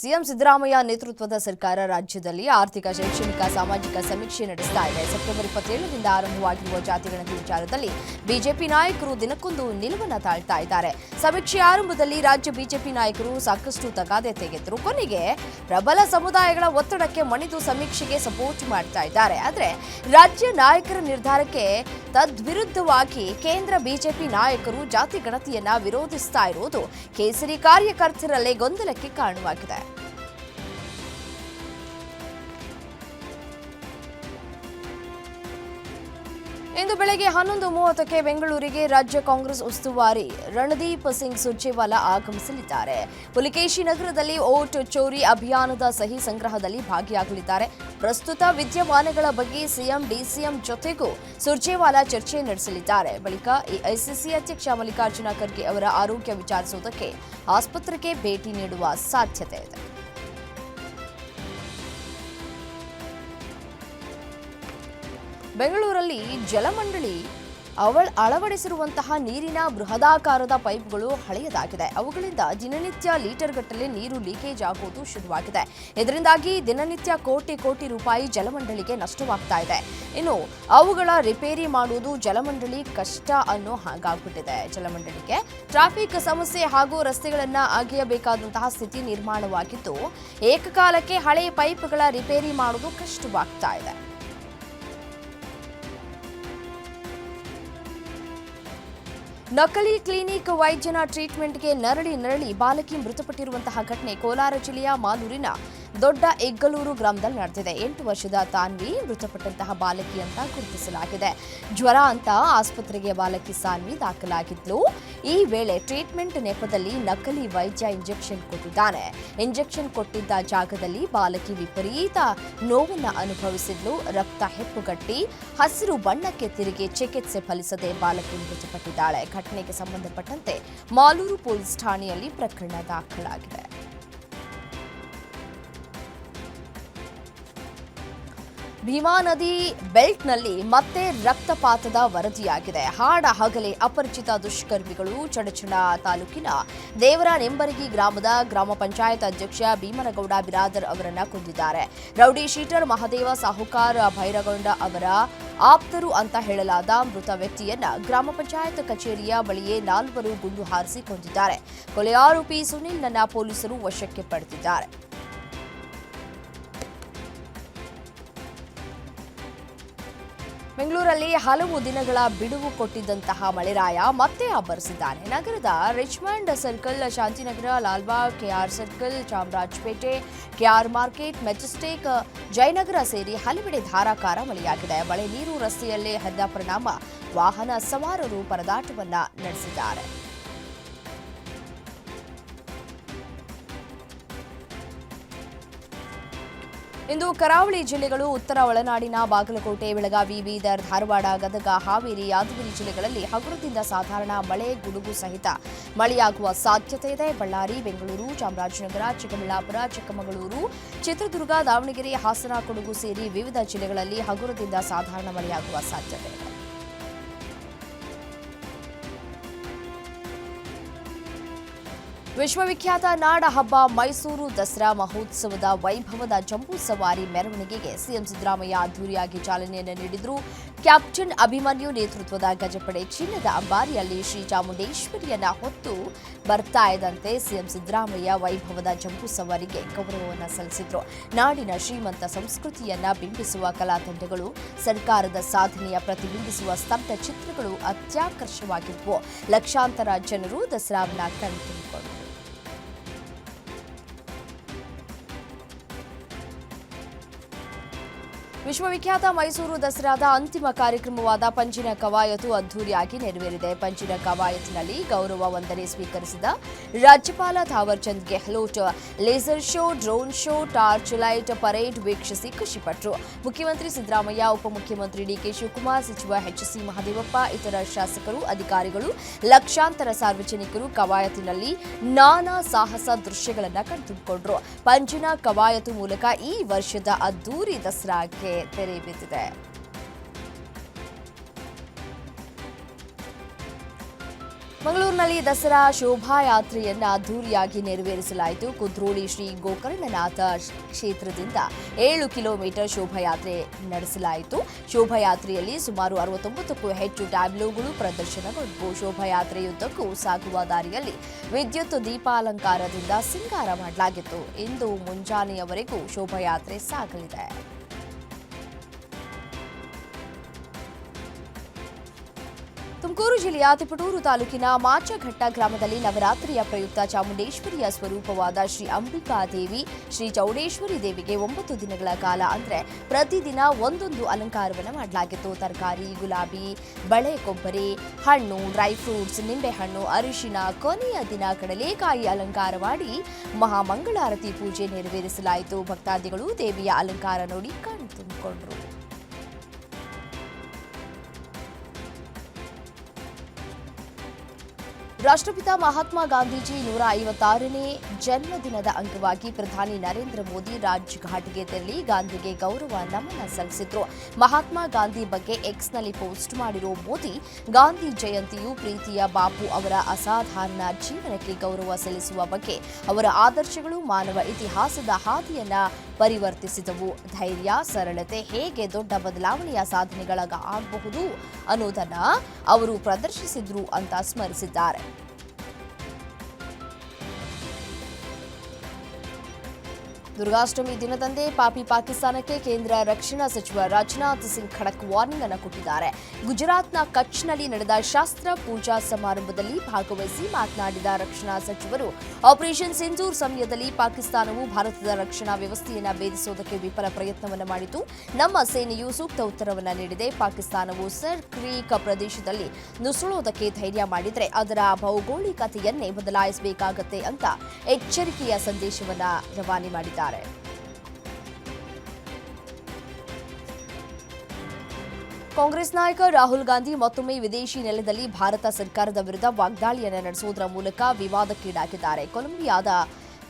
CM Siddaramaiah ನೇತೃತ್ವದ ಸರ್ಕಾರ ರಾಜ್ಯದಲ್ಲಿ ಆರ್ಥಿಕ, ಶೈಕ್ಷಣಿಕ, ಸಾಮಾಜಿಕ ಸಮೀಕ್ಷೆ ನಡೆಸ್ತಾ ಇದೆ. ಸೆಪ್ಟೆಂಬರ್ ಇಪ್ಪತ್ತೇಳರಿಂದ ಆರಂಭವಾಗಿರುವ ಜಾತಿ ಗಣತಿ ವಿಚಾರದಲ್ಲಿ ಬಿಜೆಪಿ ನಾಯಕರು ದಿನಕ್ಕೊಂದು ನಿಲುವನ್ನು ತಾಳ್ತಾ ಇದ್ದಾರೆ. ಸಮೀಕ್ಷೆ ಆರಂಭದಲ್ಲಿ ರಾಜ್ಯ ಬಿಜೆಪಿ ನಾಯಕರು ಸಾಕಷ್ಟು ತಗಾದೆ ತೆಗೆದ್ರು. ಕೊನೆಗೆ ಪ್ರಬಲ ಸಮುದಾಯಗಳ ಒತ್ತಡಕ್ಕೆ ಮಣಿದು ಸಮೀಕ್ಷೆಗೆ ಸಪೋರ್ಟ್ ಮಾಡ್ತಾ ಇದ್ದಾರೆ. ಆದರೆ ರಾಜ್ಯ ನಾಯಕರ ನಿರ್ಧಾರಕ್ಕೆ ತದ್ವಿರುದ್ಧವಾಗಿ ಕೇಂದ್ರ ಬಿಜೆಪಿ ನಾಯಕರು ಜಾತಿ ಗಣತಿಯನ್ನ ವಿರೋಧಿಸ್ತಾ ಇರುವುದು ಕೇಸರಿ ಕಾರ್ಯಕರ್ತರಲ್ಲೇ ಗೊಂದಲಕ್ಕೆ ಕಾರಣವಾಗಿದೆ. ಇಂದು ಬೆಳಗ್ಗೆ ಹನ್ನೊಂದು ಮೂವತ್ತಕ್ಕೆ ಬೆಂಗಳೂರಿಗೆ ರಾಜ್ಯ ಕಾಂಗ್ರೆಸ್ ಉಸ್ತುವಾರಿ ರಣದೀಪ್ ಸಿಂಗ್ ಸುರ್ಜೇವಾಲಾ ಆಗಮಿಸಲಿದ್ದಾರೆ. ಪುಲಿಕೇಶಿ ನಗರದಲ್ಲಿ ಓಟ್ ಚೋರಿ ಅಭಿಯಾನದ ಸಹಿ ಸಂಗ್ರಹದಲ್ಲಿ ಭಾಗಿಯಾಗಲಿದ್ದಾರೆ. ಪ್ರಸ್ತುತ ವಿದ್ಯಮಾನಗಳ ಬಗ್ಗೆ ಸಿಎಂ, ಡಿಸಿಎಂ ಜೊತೆಗೂ ಸುರ್ಜೇವಾಲಾ ಚರ್ಚೆ ನಡೆಸಲಿದ್ದಾರೆ. ಬಳಿಕ ಎಐಸಿಸಿ ಅಧ್ಯಕ್ಷ ಮಲ್ಲಿಕಾರ್ಜುನ ಖರ್ಗೆ ಅವರ ಆರೋಗ್ಯ ವಿಚಾರಿಸುವುದಕ್ಕೆ ಆಸ್ಪತ್ರೆಗೆ ಭೇಟಿ ನೀಡುವ ಸಾಧ್ಯತೆ ಇದೆ. ಬೆಂಗಳೂರಲ್ಲಿ ಜಲಮಂಡಳಿ ಅವಳ ಅಳವಡಿಸಿರುವಂತಹ ನೀರಿನ ಬೃಹದಾಕಾರದ ಪೈಪ್ಗಳು ಹಳೆಯದಾಗಿದೆ. ಅವುಗಳಿಂದ ದಿನನಿತ್ಯ ಲೀಟರ್ಗಟ್ಟಲೆ ನೀರು ಲೀಕೇಜ್ ಆಗುವುದು ಶುರುವಾಗಿದೆ. ಇದರಿಂದಾಗಿ ದಿನನಿತ್ಯ ಕೋಟಿ ಕೋಟಿ ರೂಪಾಯಿ ಜಲಮಂಡಳಿಗೆ ನಷ್ಟವಾಗ್ತಾ ಇದೆ. ಇನ್ನು ಅವುಗಳ ರಿಪೇರಿ ಮಾಡುವುದು ಜಲಮಂಡಳಿ ಕಷ್ಟ ಅನ್ನೋ ಹಾಗಾಗ್ಬಿಟ್ಟಿದೆ. ಜಲಮಂಡಳಿಗೆ ಟ್ರಾಫಿಕ್ ಸಮಸ್ಯೆ ಹಾಗೂ ರಸ್ತೆಗಳನ್ನು ಅಗೆಯಬೇಕಾದಂತಹ ಸ್ಥಿತಿ ನಿರ್ಮಾಣವಾಗಿದ್ದು, ಏಕಕಾಲಕ್ಕೆ ಹಳೆಯ ಪೈಪ್ಗಳ ರಿಪೇರಿ ಮಾಡುವುದು ಕಷ್ಟವಾಗ್ತಾ ಇದೆ. ನಕಲಿ ಕ್ಲಿನಿಕ್ ವೈದ್ಯನ ಟ್ರೀಟ್ಮೆಂಟ್ಗೆ ನರಳಿ ನರಳಿ ಬಾಲಕಿ ಮೃತಪಟ್ಟಿರುವಂತಹ ಘಟನೆ ಕೋಲಾರ ಜಿಲ್ಲೆಯ ಮಾಲೂರಿನ ದೊಡ್ಡ ಎಗ್ಗಲೂರು ಗ್ರಾಮದಲ್ಲಿ ನಡೆದಿದೆ. ಎಂಟು ವರ್ಷದ ತಾನ್ವಿ ಮೃತಪಟ್ಟಂತಹ ಬಾಲಕಿ ಅಂತ ಗುರುತಿಸಲಾಗಿದೆ. ಜ್ವರ ಅಂತ ಆಸ್ಪತ್ರೆಗೆ ಬಾಲಕಿ ಸಾನ್ವಿ ದಾಖಲಾಗಿದ್ಲು. ಈ ವೇಳೆ ಟ್ರೀಟ್ಮೆಂಟ್ ನೆಪದಲ್ಲಿ ನಕಲಿ ವೈದ್ಯ ಇಂಜೆಕ್ಷನ್ ಕೊಟ್ಟಿದ್ದಾನೆ. ಇಂಜೆಕ್ಷನ್ ಕೊಟ್ಟಿದ್ದ ಜಾಗದಲ್ಲಿ ಬಾಲಕಿ ವಿಪರೀತ ನೋವನ್ನು ಅನುಭವಿಸಿದ್ಲು. ರಕ್ತ ಹೆಪ್ಪುಗಟ್ಟಿ, ಹಸಿರು ಬಣ್ಣಕ್ಕೆ ತಿರುಗಿ ಚಿಕಿತ್ಸೆ ಫಲಿಸದೆ ಬಾಲಕಿ ಮೃತಪಟ್ಟಿದ್ದಾಳೆ. ಘಟನೆಗೆ ಸಂಬಂಧಪಟ್ಟಂತೆ ಮಾಲೂರು ಪೊಲೀಸ್ ಠಾಣೆಯಲ್ಲಿ ಪ್ರಕರಣ ದಾಖಲಾಗಿದೆ. ಭೀಮಾ ನದಿ ಬೆಲ್ಟ್ನಲ್ಲಿ ಮತ್ತೆ ರಕ್ತಪಾತದ ವರದಿಯಾಗಿದೆ. ಹಾಡ, ಹಗಲೇ, ಅಪರಿಚಿತ ದುಷ್ಕರ್ಮಿಗಳು ಚಡಚಣ ತಾಲೂಕಿನ ದೇವರ ನೆಂಬರಗಿ ಗ್ರಾಮದ ಗ್ರಾಮ ಪಂಚಾಯತ್ ಅಧ್ಯಕ್ಷ ಭೀಮನಗೌಡ ಬಿರಾದರ್ ಅವರನ್ನ ಕೊಂದಿದ್ದಾರೆ. ರೌಡಿ ಶೀಟರ್ ಮಹದೇವ ಸಾಹುಕಾರ ಭೈರಗೌಡ ಅವರ ಆಪ್ತರು ಅಂತ ಹೇಳಲಾದ ಮೃತ ವ್ಯಕ್ತಿಯನ್ನ ಗ್ರಾಮ ಪಂಚಾಯತ್ ಕಚೇರಿಯ ಬಳಿಯೇ ನಾಲ್ವರು ಗುಂಡು ಹಾರಿಸಿ ಕೊಂದಿದ್ದಾರೆ. ಕೊಲೆ ಆರೋಪಿ ಸುನಿಲ್ನನ್ನ ಪೊಲೀಸರು ವಶಕ್ಕೆ ಪಡೆದಿದ್ದಾರೆ. ಬೆಂಗಳೂರಲ್ಲಿ ಹಲವು ದಿನಗಳ ಬಿಡುವು ಕೊಟ್ಟಿದ್ದಂತಹ ಮಳೆರಾಯ ಮತ್ತೆ ಅಬ್ಬರಿಸಿದ್ದಾನೆ. ನಗರದ Richmond circle, Shantinagar, Lalbagh, KR circle, Chamarajpet, KR market, Majestic, Jayanagar ಸೇರಿ ಹಲವೆಡೆ ಧಾರಾಕಾರ ಮಳೆಯಾಗಿದೆ. ಮಳೆ ನೀರು ರಸ್ತೆಯಲ್ಲೇ ಹರಿದ ಪರಿಣಾಮ ವಾಹನ ಸವಾರರು ಪರದಾಟವನ್ನ ನಡೆಸಿದ್ದಾರೆ. ಇಂದು ಕರಾವಳಿ ಜಿಲ್ಲೆಗಳು ಉತ್ತರ ಒಳನಾಡಿನ ಬಾಗಲಕೋಟೆ, ಬೆಳಗಾವಿ, ಬೀದರ್, ಧಾರವಾಡ, ಗದಗ, ಹಾವೇರಿ, ಯಾದಗಿರಿ ಜಿಲ್ಲೆಗಳಲ್ಲಿ ಹಗುರದಿಂದ ಸಾಧಾರಣ ಮಳೆ, ಗುಡುಗು ಸಹಿತ ಮಳೆಯಾಗುವ ಸಾಧ್ಯತೆ ಇದೆ. ಬಳ್ಳಾರಿ, ಬೆಂಗಳೂರು, ಚಾಮರಾಜನಗರ, ಚಿಕ್ಕಬಳ್ಳಾಪುರ, ಚಿಕ್ಕಮಗಳೂರು, ಚಿತ್ರದುರ್ಗ, ದಾವಣಗೆರೆ, ಹಾಸನ, ಕೊಡಗು ಸೇರಿ ವಿವಿಧ ಜಿಲ್ಲೆಗಳಲ್ಲಿ ಹಗುರದಿಂದ ಸಾಧಾರಣ ಮಳೆಯಾಗುವ ಸಾಧ್ಯತೆ ಇದೆ. ವಿಶ್ವವಿಖ್ಯಾತ ನಾಡ ಹಬ್ಬ ಮೈಸೂರು ದಸರಾ ಮಹೋತ್ಸವದ ವೈಭವದ ಜಂಬೂ ಸವಾರಿ ಮೆರವಣಿಗೆಗೆ ಸಿಎಂ ಸಿದ್ದರಾಮಯ್ಯ ಅದ್ದೂರಿಯಾಗಿ ಚಾಲನೆಯನ್ನು ನೀಡಿದ್ರು. ಕ್ಯಾಪ್ಟನ್ ಅಭಿಮನ್ಯು ನೇತೃತ್ವದ ಗಜಪಡೆ ಚಿನ್ನದ ಅಂಬಾರಿಯಲ್ಲಿ ಶ್ರೀ ಚಾಮುಂಡೇಶ್ವರಿಯನ್ನ ಹೊತ್ತು ಬರ್ತಾ ಇದ್ದಂತೆ ಸಿಎಂ ಸಿದ್ದರಾಮಯ್ಯ ವೈಭವದ ಜಂಬೂ ಸವಾರಿಗೆ ಗೌರವವನ್ನು ಸಲ್ಲಿಸಿದ್ರು. ನಾಡಿನ ಶ್ರೀಮಂತ ಸಂಸ್ಕೃತಿಯನ್ನ ಬಿಂಬಿಸುವ ಕಲಾತಂಡಗಳು ಸರ್ಕಾರದ ಸಾಧನೆಯ ಪ್ರತಿಬಿಂಬಿಸುವ ಸ್ತಬ್ಧ ಚಿತ್ರಗಳು ಅತ್ಯಾಕರ್ಷವಾಗಿದ್ವು. ಲಕ್ಷಾಂತರ ಜನರು ದಸರಾವನ್ನ ಕಣ್ತುಂಬಿಕೊಂಡರು. ವಿಶ್ವವಿಖ್ಯಾತ ಮೈಸೂರು ದಸರಾದ ಅಂತಿಮ ಕಾರ್ಯಕ್ರಮವಾದ ಪಂಚಿನ ಕವಾಯತು ಅದ್ದೂರಿಯಾಗಿ ನೆರವೇರಿದೆ. ಪಂಚಿನ ಕವಾಯತಿನಲ್ಲಿ ಗೌರವ ವಂದನೆ ಸ್ವೀಕರಿಸಿದ ರಾಜ್ಯಪಾಲ Thaawarchand Gehlot laser show, drone show, torch light, parade ವೀಕ್ಷಿಸಿ ಖುಷಿಪಟ್ಟರು ಮುಖ್ಯಮಂತ್ರಿ ಸಿದ್ದರಾಮಯ್ಯ, ಉಪಮುಖ್ಯಮಂತ್ರಿ ಡಿಕೆ ಶಿವಕುಮಾರ್, ಸಚಿವ ಎಚ್ಸಿ ಮಹದೇವಪ್ಪ, ಇತರ ಶಾಸಕರು, ಅಧಿಕಾರಿಗಳು, ಲಕ್ಷಾಂತರ ಸಾರ್ವಜನಿಕರು ಕವಾಯತಿನಲ್ಲಿ ನಾನಾ ಸಾಹಸ ದೃಶ್ಯಗಳನ್ನು ಕಣ್ತುಂಬಿಕೊಂಡರು. ಪಂಚಿನ ಕವಾಯತು ಮೂಲಕ ಈ ವರ್ಷದ ಅದ್ದೂರಿ ದಸರಾಗೆ ತೆರೆ ಬಿದ್ದಿದೆ ಮಂಗಳೂರಿನಲ್ಲಿ ದಸರಾ ಶೋಭಾಯಾತ್ರೆಯನ್ನು ಅದ್ದೂರಿಯಾಗಿ ನೆರವೇರಿಸಲಾಯಿತು. ಕುದ್ರೋಳಿ ಶ್ರೀ ಗೋಕರ್ಣನಾಥ ಕ್ಷೇತ್ರದಿಂದ ಏಳು ಕಿಲೋಮೀಟರ್ ಶೋಭಾಯಾತ್ರೆ ನಡೆಸಲಾಯಿತು. ಶೋಭಾಯಾತ್ರೆಯಲ್ಲಿ ಸುಮಾರು ಅರವತ್ತೊಂಬತ್ತಕ್ಕೂ ಹೆಚ್ಚು ಟ್ಯಾಬ್ಲೋಗಳು ಪ್ರದರ್ಶನಗೊಂಡವು ಶೋಭಾಯಾತ್ರೆಯುದ್ದಕ್ಕೂ ಸಾಗುವ ದಾರಿಯಲ್ಲಿ ವಿದ್ಯುತ್ ದೀಪಾಲಂಕಾರದಿಂದ ಸಿಂಗಾರ ಮಾಡಲಾಗಿತ್ತು. ಇಂದು ಮುಂಜಾನೆಯವರೆಗೂ ಶೋಭಾಯಾತ್ರೆ ಸಾಗಲಿದೆ. ತುಮಕೂರು ಜಿಲ್ಲೆಯ ತಿಪಟೂರು ತಾಲೂಕಿನ ಮಾಚಘಟ್ಟ ಗ್ರಾಮದಲ್ಲಿ ನವರಾತ್ರಿಯ ಪ್ರಯುಕ್ತ ಚಾಮುಂಡೇಶ್ವರಿಯ ಸ್ವರೂಪವಾದ ಶ್ರೀ ಅಂಬಿಕಾ ದೇವಿ, ಶ್ರೀ ಚೌಡೇಶ್ವರಿ ದೇವಿಗೆ ಒಂಬತ್ತು ದಿನಗಳ ಕಾಲ ಅಂದರೆ ಪ್ರತಿದಿನ ಒಂದೊಂದು ಅಲಂಕಾರವನ್ನು ಮಾಡಲಾಗಿತ್ತು. ತರಕಾರಿ, ಗುಲಾಬಿ, ಬಳೆ ಕೊಬ್ಬರಿ, ಹಣ್ಣು, ಡ್ರೈ ಫ್ರೂಟ್ಸ್, ನಿಂಬೆಹಣ್ಣು, ಅರಿಶಿನ, ಕೊನೆಯ ದಿನ ಕಡಲೆಕಾಯಿ ಅಲಂಕಾರ ಮಾಡಿ ಮಹಾಮಂಗಳಾರತಿ ಪೂಜೆ ನೆರವೇರಿಸಲಾಯಿತು. ಭಕ್ತಾದಿಗಳು ದೇವಿಯ ಅಲಂಕಾರ ನೋಡಿ ಕಣ್ಣು ರಾಷ್ಟ್ರಪಿತ ಮಹಾತ್ಮ ಗಾಂಧೀಜಿ ನೂರ ಐವತ್ತಾರನೇ ಜನ್ಮದಿನದ ಅಂಗವಾಗಿ ಪ್ರಧಾನಿ ನರೇಂದ್ರ ಮೋದಿ ರಾಜ್ ಘಾಟ್ಗೆ ತೆರಳಿ ಗಾಂಧಿಗೆ ಗೌರವ ನಮನ ಸಲ್ಲಿಸಿದ್ರು. ಮಹಾತ್ಮ ಗಾಂಧಿ ಬಗ್ಗೆ ಎಕ್ಸ್ನಲ್ಲಿ ಪೋಸ್ಟ್ ಮಾಡಿರೋ ಮೋದಿ, ಗಾಂಧಿ ಜಯಂತಿಯು ಪ್ರೀತಿಯ ಬಾಪು ಅವರ ಅಸಾಧಾರಣ ಜೀವನಕ್ಕೆ ಗೌರವ ಸಲ್ಲಿಸುವ ಬಗ್ಗೆ ಅವರ ಆದರ್ಶಗಳು ಮಾನವ ಇತಿಹಾಸದ ಹಾದಿಯನ್ನ ಪರಿವರ್ತಿಸಿದವು. ಧೈರ್ಯ, ಸರಳತೆ ಹೇಗೆ ದೊಡ್ಡ ಬದಲಾವಣೆಯ ಸಾಧನೆಗಳಾಗಬಹುದು ಅನ್ನೋದನ್ನ ಅವರು ಪ್ರದರ್ಶಿಸಿದ್ರು ಅಂತ ಸ್ಮರಿಸಿದ್ದಾರೆ. ದುರ್ಗಾಷ್ಟಮಿ ದಿನದಂದೇ ಪಾಪಿ ಪಾಕಿಸ್ತಾನಕ್ಕೆ ಕೇಂದ್ರ ರಕ್ಷಣಾ ಸಚಿವ ರಾಜನಾಥ್ ಸಿಂಗ್ ಖಡಕ್ ವಾರ್ನಿಂಗ್ ಅನ್ನು ಕೊಟ್ಟಿದ್ದಾರೆ. ಗುಜರಾತ್ನ ಕಚ್ನಲ್ಲಿ ನಡೆದ ಶಾಸ್ತ್ರ ಪೂಜಾ ಸಮಾರಂಭದಲ್ಲಿ ಭಾಗವಹಿಸಿ ಮಾತನಾಡಿದ ರಕ್ಷಣಾ ಸಚಿವರು, ಆಪರೇಷನ್ ಸಿಂಧೂರ್ ಸಮಯದಲ್ಲಿ ಪಾಕಿಸ್ತಾನವು ಭಾರತದ ರಕ್ಷಣಾ ವ್ಯವಸ್ಥೆಯನ್ನು ಭೇದಿಸುವುದಕ್ಕೆ ವಿಫಲ ಪ್ರಯತ್ನವನ್ನು ಮಾಡಿತು. ನಮ್ಮ ಸೇನೆಯು ಸೂಕ್ತ ಉತ್ತರವನ್ನು ನೀಡಿದೆ. ಪಾಕಿಸ್ತಾನವು ಸರ್ ಕ್ರೀಕ್ ಪ್ರದೇಶದಲ್ಲಿ ನುಸುಳೋದಕ್ಕೆ ಧೈರ್ಯ ಮಾಡಿದರೆ ಅದರ ಭೌಗೋಳಿಕತೆಯನ್ನೇ ಬದಲಾಯಿಸಬೇಕಾಗತ್ತೆ ಅಂತ ಎಚ್ಚರಿಕೆಯ ಸಂದೇಶವನ್ನು ರವಾನೆ ಮಾಡಿದ್ದಾರೆ. ಕಾಂಗ್ರೆಸ್ ನಾಯಕ ರಾಹುಲ್ ಗಾಂಧಿ ಮತ್ತೊಮ್ಮೆ ವಿದೇಶಿ ನೆಲದಲ್ಲಿ ಭಾರತ ಸರ್ಕಾರದ ವಿರುದ್ಧ ವಾಗ್ದಾಳಿಯನ್ನು ನಡೆಸುವುದರ ಮೂಲಕ ವಿವಾದಕ್ಕೀಡಾಗಿದ್ದಾರೆ ಕೊಲಂಬಿಯಾದ,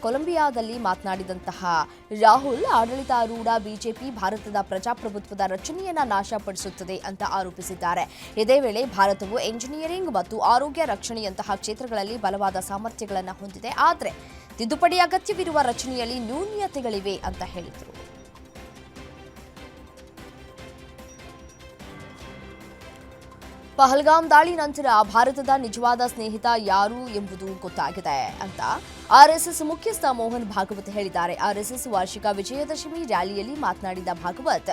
ಕೊಲಂಬಿಯಾದಲ್ಲಿ ಮಾತನಾಡಿದಂತಹ ರಾಹುಲ್, ಆಡಳಿತಾರೂಢ ಬಿಜೆಪಿ ಭಾರತದ ಪ್ರಜಾಪ್ರಭುತ್ವದ ರಚನೆಯನ್ನ ನಾಶಪಡಿಸುತ್ತದೆ ಅಂತ ಆರೋಪಿಸಿದ್ದಾರೆ. ಇದೇ ವೇಳೆ ಭಾರತವು ಎಂಜಿನಿಯರಿಂಗ್ ಮತ್ತು ಆರೋಗ್ಯ ರಕ್ಷಣೆಯಂತಹ ಕ್ಷೇತ್ರಗಳಲ್ಲಿ ಬಲವಾದ ಸಾಮರ್ಥ್ಯಗಳನ್ನು ಹೊಂದಿದೆ. ಆದರೆ ತಿದ್ದುಪಡಿ ಅಗತ್ಯವಿರುವ ರಚನೆಯಲ್ಲಿ ನ್ಯೂನ್ಯತೆಗಳಿವೆ ಅಂತ ಹೇಳಿದರು. ಪಹಲ್ಗಾಮ್ ದಾಳಿ ನಂತರ ಭಾರತದ ನಿಜವಾದ ಸ್ನೇಹಿತ ಯಾರು ಎಂಬುದು ಗೊತ್ತಾಗಿದೆ ಅಂತ ಆರ್ಎಸ್ಎಸ್ ಮುಖ್ಯಸ್ಥ ಮೋಹನ್ ಭಾಗವತ್ ಹೇಳಿದ್ದಾರೆ. ಆರ್ಎಸ್ಎಸ್ ವಾರ್ಷಿಕ ವಿಜಯದಶಮಿ ರ್ಯಾಲಿಯಲ್ಲಿ ಮಾತನಾಡಿದ ಭಾಗವತ್,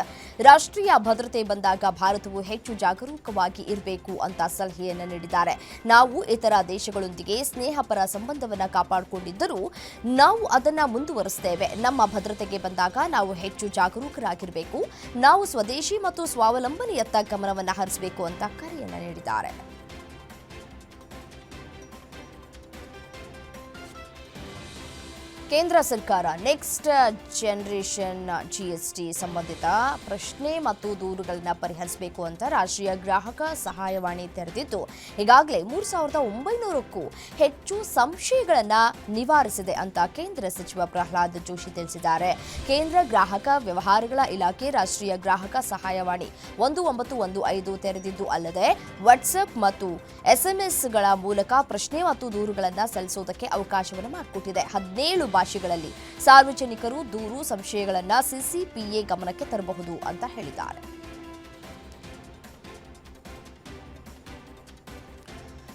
ರಾಷ್ಟ್ರೀಯ ಭದ್ರತೆ ಬಂದಾಗ ಭಾರತವು ಹೆಚ್ಚು ಜಾಗರೂಕವಾಗಿ ಇರಬೇಕು ಅಂತ ಸಲಹೆಯನ್ನು ನೀಡಿದ್ದಾರೆ. ನಾವು ಇತರ ದೇಶಗಳೊಂದಿಗೆ ಸ್ನೇಹಪರ ಸಂಬಂಧವನ್ನು ಕಾಪಾಡಿಕೊಂಡಿದ್ದರೂ ನಾವು ಅದನ್ನು ಮುಂದುವರಿಸುತ್ತೇವೆ ನಮ್ಮ ಭದ್ರತೆಗೆ ಬಂದಾಗ ನಾವು ಹೆಚ್ಚು ಜಾಗರೂಕರಾಗಿರಬೇಕು. ನಾವು ಸ್ವದೇಶಿ ಮತ್ತು ಸ್ವಾವಲಂಬನೆಯತ್ತ ಗಮನವನ್ನು ಹರಿಸಬೇಕು ಅಂತ ಕರೆಯನ್ನು ನೀಡಿದ್ದಾರೆ. ಕೇಂದ್ರ ಸರ್ಕಾರ ನೆಕ್ಸ್ಟ್ ಜನರೇಷನ್ ಟಿ ಸಂಬಂಧಿತ ಪ್ರಶ್ನೆ ಮತ್ತು ದೂರುಗಳನ್ನು ಪರಿಹರಿಸಬೇಕು ಅಂತ ರಾಷ್ಟ್ರೀಯ ಗ್ರಾಹಕ ಸಹಾಯವಾಣಿ ತೆರೆದಿದ್ದು ಈಗಾಗಲೇ ಮೂರು ಸಾವಿರದ ಒಂಬೈನೂರಕ್ಕೂ ಹೆಚ್ಚು ಸಂಶಯಗಳನ್ನು ನಿವಾರಿಸಿದೆ ಅಂತ ಕೇಂದ್ರ ಸಚಿವ ಪ್ರಹ್ಲಾದ್ ಜೋಶಿ ತಿಳಿಸಿದ್ದಾರೆ. ಕೇಂದ್ರ ಗ್ರಾಹಕ ವ್ಯವಹಾರಗಳ ಇಲಾಖೆ ರಾಷ್ಟ್ರೀಯ ಗ್ರಾಹಕ ಸಹಾಯವಾಣಿ ಒಂದು ಒಂಬತ್ತು ಒಂದು ಐದು ತೆರೆದಿದ್ದು ಅಲ್ಲದೆ ವಾಟ್ಸಪ್ ಮತ್ತು ಎಸ್ಎಂಎಸ್ಗಳ ಮೂಲಕ ಪ್ರಶ್ನೆ ಮತ್ತು ದೂರುಗಳನ್ನು ಸಲ್ಲಿಸುವುದಕ್ಕೆ ಅವಕಾಶವನ್ನು ಮಾಡಿಕೊಟ್ಟಿದೆ. ಹದಿನೇಳು ಭಾಷೆಗಳಲ್ಲಿ. ಸಾರ್ವಜನಿಕರು ದೂರು ಸಂಶಯಗಳನ್ನು ಸಿಸಿಪಿಎ ಗಮನಕ್ಕೆ ತರಬಹುದು ಅಂತ ಹೇಳಿದ್ದಾರೆ.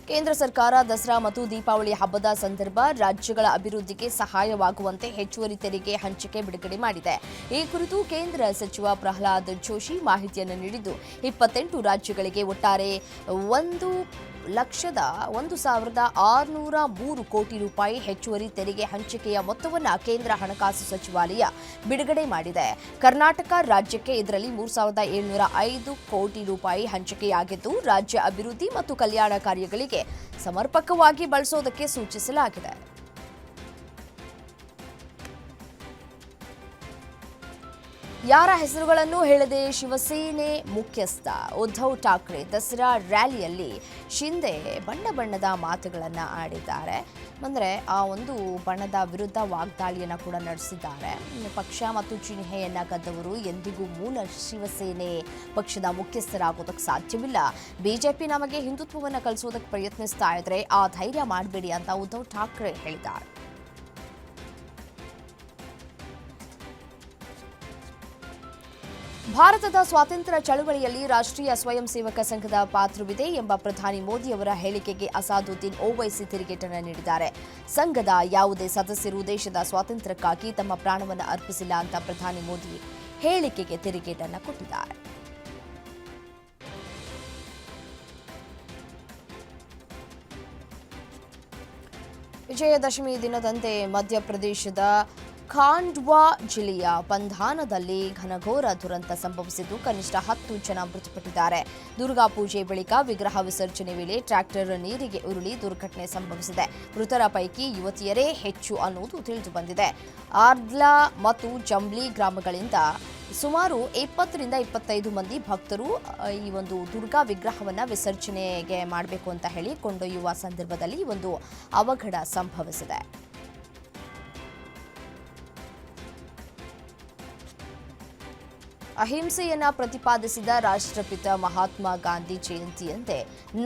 ಕೇಂದ್ರ ಸರ್ಕಾರ ದಸರಾ ಮತ್ತು ದೀಪಾವಳಿ ಹಬ್ಬದ ಸಂದರ್ಭ ರಾಜ್ಯಗಳ ಅಭಿವೃದ್ಧಿಗೆ ಸಹಾಯವಾಗುವಂತೆ ಹೆಚ್ಚುವರಿ ತೆರಿಗೆ ಹಂಚಿಕೆ ಬಿಡುಗಡೆ ಮಾಡಿದೆ. ಈ ಕುರಿತು ಕೇಂದ್ರ ಸಚಿವ ಪ್ರಹ್ಲಾದ್ ಜೋಶಿ ಮಾಹಿತಿಯನ್ನು ನೀಡಿದ್ದು, ಇಪ್ಪತ್ತೆಂಟು ರಾಜ್ಯಗಳಿಗೆ ಒಟ್ಟಾರೆ ಒಂದು ಲಕ್ಷದ ಒಂದು ಸಾವಿರದ ಆರುನೂರ ಮೂರು ಕೋಟಿ ರೂಪಾಯಿ ಹೆಚ್ಚುವರಿ ತೆರಿಗೆ ಹಂಚಿಕೆಯ ಮೊತ್ತವನ್ನು ಕೇಂದ್ರ ಹಣಕಾಸು ಸಚಿವಾಲಯ ಬಿಡುಗಡೆ ಮಾಡಿದೆ. ಕರ್ನಾಟಕ ರಾಜ್ಯಕ್ಕೆ ಇದರಲ್ಲಿ ಮೂರು ಸಾವಿರದ ಏಳುನೂರ ಐದು ಕೋಟಿ ರೂಪಾಯಿ ಹಂಚಿಕೆಯಾಗಿದ್ದು, ರಾಜ್ಯ ಅಭಿವೃದ್ಧಿ ಮತ್ತು ಕಲ್ಯಾಣ ಕಾರ್ಯಗಳಿಗೆ ಸಮರ್ಪಕವಾಗಿ ಬಳಸೋದಕ್ಕೆ ಸೂಚಿಸಲಾಗಿದೆ. ಯಾರ ಹೆಸರುಗಳನ್ನು ಹೇಳದೆ ಶಿವಸೇನೆ ಮುಖ್ಯಸ್ಥ ಉದ್ಧವ್ ಠಾಕ್ರೆ ದಸರಾ ರ್ಯಾಲಿಯಲ್ಲಿ ಶಿಂದೆ ಬಣ್ಣ ಬಣ್ಣದ ಮಾತುಗಳನ್ನು ಆಡಿದ್ದಾರೆ. ಅಂದರೆ ಆ ಒಂದು ಬಣ್ಣದ ವಿರುದ್ಧ ವಾಗ್ದಾಳಿಯನ್ನು ಕೂಡ ನಡೆಸಿದ್ದಾರೆ. ಪಕ್ಷ ಮತ್ತು ಚಿಹ್ನೆಯನ್ನು ಕದ್ದವರು ಎಂದಿಗೂ ಮೂಲ ಶಿವಸೇನೆ ಪಕ್ಷದ ಮುಖ್ಯಸ್ಥರಾಗೋದಕ್ಕೆ ಸಾಧ್ಯವಿಲ್ಲ. ಬಿಜೆಪಿ ನಮಗೆ ಹಿಂದುತ್ವವನ್ನು ಕಲಿಸೋದಕ್ಕೆ ಪ್ರಯತ್ನಿಸ್ತಾ ಇದ್ರೆ ಆ ಧೈರ್ಯ ಮಾಡಬೇಡಿ ಅಂತ ಉದ್ಧವ್ ಠಾಕ್ರೆ ಹೇಳಿದ್ದಾರೆ. ಭಾರತದ ಸ್ವಾತಂತ್ರ್ಯ ಚಳವಳಿಯಲ್ಲಿ ರಾಷ್ಟ್ರೀಯ ಸ್ವಯಂ ಸೇವಕ ಸಂಘದ ಪಾತ್ರವಿದೆ ಎಂಬ ಪ್ರಧಾನಿ ಮೋದಿ ಅವರ ಹೇಳಿಕೆಗೆ ಅಸಾದುದ್ದೀನ್ ಓವೈಸಿ ತಿರುಗೇಟನ್ನು ನೀಡಿದ್ದಾರೆ. ಸಂಘದ ಯಾವುದೇ ಸದಸ್ಯರು ದೇಶದ ಸ್ವಾತಂತ್ರ್ಯಕ್ಕಾಗಿ ತಮ್ಮ ಪ್ರಾಣವನ್ನು ಅರ್ಪಿಸಿಲ್ಲ ಅಂತ ಪ್ರಧಾನಿ ಮೋದಿ ಹೇಳಿಕೆಗೆ ತಿರುಗೇಟನ್ನು ಕೊಟ್ಟಿದ್ದಾರೆ. ವಿಜಯದಶಮಿ ದಿನದಂತೆ ಮಧ್ಯಪ್ರದೇಶದ ಖಾಂಡ್ವಾ ಜಿಲ್ಲೆಯ ಬಂಧಾನದಲ್ಲಿ ಘನಘೋರ ದುರಂತ ಸಂಭವಿಸಿದ್ದು ಕನಿಷ್ಠ ಹತ್ತು ಜನ ಮೃತಪಟ್ಟಿದ್ದಾರೆ. ದುರ್ಗಾ ಪೂಜೆ ಬಳಿಕ ವಿಗ್ರಹ ವಿಸರ್ಜನೆ ವೇಳೆ ಟ್ರ್ಯಾಕ್ಟರ್ ನೀರಿಗೆ ಉರುಳಿ ದುರ್ಘಟನೆ ಸಂಭವಿಸಿದೆ. ಮೃತರ ಪೈಕಿ ಯುವತಿಯರೇ ಹೆಚ್ಚು ಅನ್ನುವುದು ತಿಳಿದು ಬಂದಿದೆ. ಆರ್ದ್ಲಾ ಮತ್ತು ಜಂಬ್ಲಿ ಗ್ರಾಮಗಳಿಂದ ಸುಮಾರು ಇಪ್ಪತ್ತರಿಂದ ಇಪ್ಪತ್ತೈದು ಮಂದಿ ಭಕ್ತರು ಈ ಒಂದು ದುರ್ಗಾ ವಿಗ್ರಹವನ್ನು ವಿಸರ್ಜನೆಗೆ ಮಾಡಬೇಕು ಅಂತ ಹೇಳಿ ಕೊಂಡೊಯ್ಯುವ ಸಂದರ್ಭದಲ್ಲಿ ಒಂದು ಅವಘಡ ಸಂಭವಿಸಿದೆ. ಅಹಿಂಸೆಯನ್ನ ಪ್ರತಿಪಾದಿಸಿದ ರಾಷ್ಟ್ರಪಿತ ಮಹಾತ್ಮ ಗಾಂಧಿ ಜಯಂತಿಯಂತೆ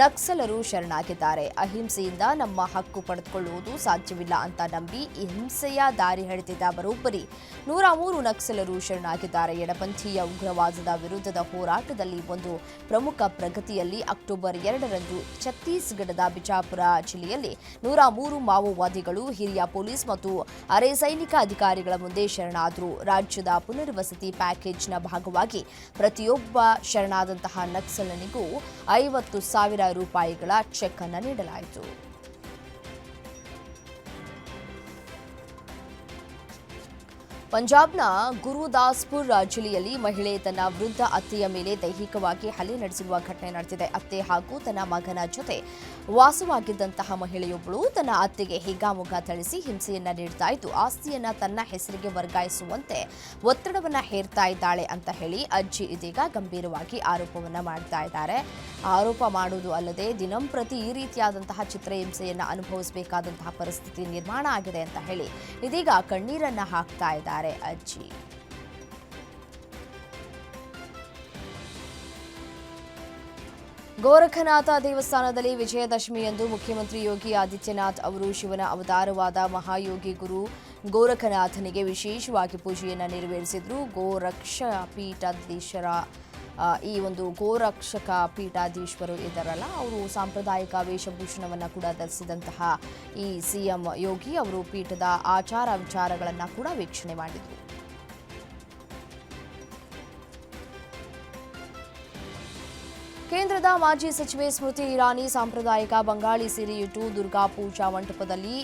ನಕ್ಸಲರು ಶರಣಾಗಿದ್ದಾರೆ. ಅಹಿಂಸೆಯಿಂದ ನಮ್ಮ ಹಕ್ಕು ಪಡೆದುಕೊಳ್ಳುವುದು ಸಾಧ್ಯವಿಲ್ಲ ಅಂತ ನಂಬಿ ಹಿಂಸೆಯ ದಾರಿ ಹಿಡಿದಿದ್ದ ಬರೋಬ್ಬರಿ ನೂರ ಮೂರು ನಕ್ಸಲರು ಶರಣಾಗಿದ್ದಾರೆ. ಎಡಪಂಥೀಯ ಉಗ್ರವಾದದ ವಿರುದ್ಧದ ಹೋರಾಟದಲ್ಲಿ ಒಂದು ಪ್ರಮುಖ ಪ್ರಗತಿಯಲ್ಲಿ ಅಕ್ಟೋಬರ್ ಎರಡರಂದು ಛತ್ತೀಸ್ಗಢದ ಬಿಜಾಪುರ ಜಿಲ್ಲೆಯಲ್ಲಿ ನೂರ ಮೂರು ಮಾವೋವಾದಿಗಳು, ಹಿರಿಯ ಪೊಲೀಸ್ ಮತ್ತು ಅರೆ ಸೈನಿಕ ಅಧಿಕಾರಿಗಳ ಮುಂದೆ ಶರಣಾದರು. ರಾಜ್ಯದ ಪುನರ್ವಸತಿ ಪ್ಯಾಕೇಜ್ನ ಭಾಗವಾಗಿ ಪ್ರತಿಯೊಬ್ಬ ಶರಣಾದಂತಹ ನಕ್ಸಲನಿಗೂ ಐವತ್ತು ಸಾವಿರ ರೂಪಾಯಿಗಳ ಚೆಕ್ ಅನ್ನು ನೀಡಲಾಯಿತು. ಪಂಜಾಬ್ನ ಗುರುದಾಸ್ಪುರ್ ಜಿಲ್ಲೆಯಲ್ಲಿ ಮಹಿಳೆ ತನ್ನ ವೃದ್ಧ ಅತ್ತೆಯ ಮೇಲೆ ದೈಹಿಕವಾಗಿ ಹಲ್ಲೆ ನಡೆಸಿರುವ ಘಟನೆ ನಡೆದಿದೆ. ಅತ್ತೆ ಹಾಗೂ ತನ್ನ ಮಗನ ಜೊತೆ ವಾಸವಾಗಿದ್ದಂತಹ ಮಹಿಳೆಯೊಬ್ಬಳು ತನ್ನ ಅತ್ತೆಗೆ ಹಿಗ್ಗಾಮುಗ್ಗ ಥಳಿಸಿ ಹಿಂಸೆಯನ್ನ ನೀಡ್ತಾ ಇದ್ದು, ಆಸ್ತಿಯನ್ನ ತನ್ನ ಹೆಸರಿಗೆ ವರ್ಗಾಯಿಸುವಂತೆ ಒತ್ತಡವನ್ನ ಹೇರ್ತಾ ಇದ್ದಾಳೆ ಅಂತ ಹೇಳಿ ಅಜ್ಜಿ ಇದೀಗ ಗಂಭೀರವಾಗಿ ಆರೋಪವನ್ನ ಮಾಡ್ತಾ ಇದ್ದಾರೆ. ಆರೋಪ ಮಾಡುವುದು ಅಲ್ಲದೆ ದಿನಂಪ್ರತಿ ಈ ರೀತಿಯಾದಂತಹ ಚಿತ್ರಹಿಂಸೆಯನ್ನ ಅನುಭವಿಸಬೇಕಾದಂತಹ ಪರಿಸ್ಥಿತಿ ನಿರ್ಮಾಣ ಆಗಿದೆ ಅಂತ ಹೇಳಿ ಇದೀಗ ಕಣ್ಣೀರನ್ನ ಹಾಕ್ತಾ ಇದ್ದಾರೆ. ಅಜ್ಜಿ. ಗೋರಖನಾಥ ದೇವಸ್ಥಾನದಲ್ಲಿ ವಿಜಯದಶಮಿಯಂದು ಮುಖ್ಯಮಂತ್ರಿ ಯೋಗಿ ಆದಿತ್ಯನಾಥ್ ಅವರು ಶಿವನ ಅವತಾರವಾದ ಮಹಾಯೋಗಿ ಗುರು ಗೋರಖನಾಥನಿಗೆ ವಿಶೇಷವಾಗಿ ಪೂಜೆಯನ್ನು ನೆರವೇರಿಸಿದರು. ಗೋರಕ್ಷ ಪೀಠಾಧೀಶರ ಈ ಒಂದು ಗೋರಕ್ಷಕ ಪೀಠಾಧೀಶ್ವರು ಇದ್ದಾರಲ್ಲ, ಅವರು ಸಾಂಪ್ರದಾಯಿಕ ವೇಷಭೂಷಣವನ್ನು ಕೂಡ ಧರಿಸಿದಂತಹ ಈ ಸಿಎಂ ಯೋಗಿ ಅವರು ಪೀಠದ ಆಚಾರ ವಿಚಾರಗಳನ್ನು ಕೂಡ ವೀಕ್ಷಣೆ ಮಾಡಿದರು. ಕೇಂದ್ರದ ಮಾಜಿ ಸಚಿವೆ ಸ್ಮೃತಿ ಇರಾನಿ ಸಾಂಪ್ರದಾಯಿಕ ಬಂಗಾಳಿ ಸಿರಿಯುಟು ದುರ್ಗಾ ಪೂಜಾ ಮಂಟಪದಲ್ಲಿ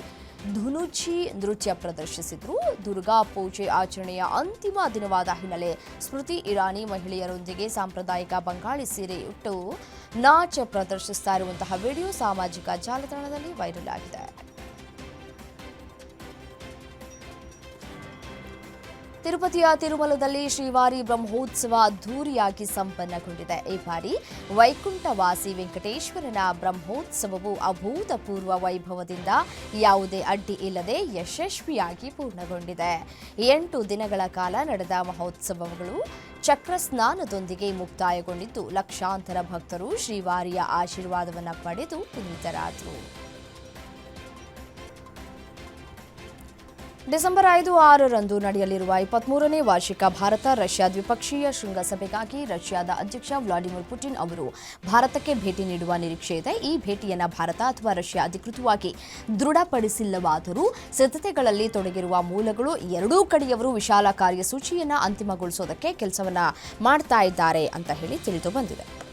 ಧುನುಚಿ ನೃತ್ಯ ಪ್ರದರ್ಶಿಸಿದ್ರು. ದುರ್ಗಾ ಪೂಜೆ ಆಚರಣೆಯ ಅಂತಿಮ ದಿನವಾದ ಹಿನ್ನೆಲೆ ಸ್ಮೃತಿ ಇರಾನಿ ಮಹಿಳೆಯರೊಂದಿಗೆ ಸಾಂಪ್ರದಾಯಿಕ ಬಂಗಾಳಿ ಸೀರೆಯುಟ್ಟು ನಾಚ ಪ್ರದರ್ಶಿಸ್ತಾ ಇರುವಂತಹ ವಿಡಿಯೋ ಸಾಮಾಜಿಕ ಜಾಲತಾಣದಲ್ಲಿ ವೈರಲ್ ಆಗಿದೆ. ತಿರುಪತಿಯ ತಿರುಮಲದಲ್ಲಿ ಶ್ರೀವಾರಿ ಬ್ರಹ್ಮೋತ್ಸವ ಅದ್ದೂರಿಯಾಗಿ ಸಂಪನ್ನಗೊಂಡಿದೆ. ಈ ಬಾರಿ ವೈಕುಂಠವಾಸಿ ವೆಂಕಟೇಶ್ವರನ ಬ್ರಹ್ಮೋತ್ಸವವು ಅಭೂತಪೂರ್ವ ವೈಭವದಿಂದ ಯಾವುದೇ ಅಡ್ಡಿ ಇಲ್ಲದೆ ಯಶಸ್ವಿಯಾಗಿ ಪೂರ್ಣಗೊಂಡಿದೆ. ಎಂಟು ದಿನಗಳ ಕಾಲ ನಡೆದ ಮಹೋತ್ಸವಗಳು ಚಕ್ರಸ್ನಾನದೊಂದಿಗೆ ಮುಕ್ತಾಯಗೊಂಡಿದ್ದು, ಲಕ್ಷಾಂತರ ಭಕ್ತರು ಶ್ರೀವಾರಿಯ ಆಶೀರ್ವಾದವನ್ನು ಪಡೆದು ಪುನೀತರಾದರು. ಡಿಸೆಂಬರ್ ಐದು ಆರರಂದು ನಡೆಯಲಿರುವ ಇಪ್ಪತ್ಮೂರನೇ ವಾರ್ಷಿಕ ಭಾರತ ರಷ್ಯಾ ದ್ವಿಪಕ್ಷೀಯ ಶೃಂಗಸಭೆಗಾಗಿ ರಷ್ಯಾದ ಅಧ್ಯಕ್ಷ ವ್ಲಾಡಿಮಿರ್ ಪುಟಿನ್ ಅವರು ಭಾರತಕ್ಕೆ ಭೇಟಿ ನೀಡುವ ನಿರೀಕ್ಷೆ ಇದೆ. ಈ ಭೇಟಿಯನ್ನು ಭಾರತ ಅಥವಾ ರಷ್ಯಾ ಅಧಿಕೃತವಾಗಿ ದೃಢಪಡಿಸಿಲ್ಲವಾದರೂ ಸಿದ್ಧತೆಗಳಲ್ಲಿ ತೊಡಗಿರುವ ಮೂಲಗಳು ಎರಡೂ ಕಡೆಯವರು ವಿಶಾಲ ಕಾರ್ಯಸೂಚಿಯನ್ನು ಅಂತಿಮಗೊಳಿಸೋದಕ್ಕೆ ಕೆಲಸವನ್ನ ಮಾಡ್ತಾ ಇದ್ದಾರೆ ಅಂತ ಹೇಳಿ ತಿಳಿದು ಬಂದಿದೆ.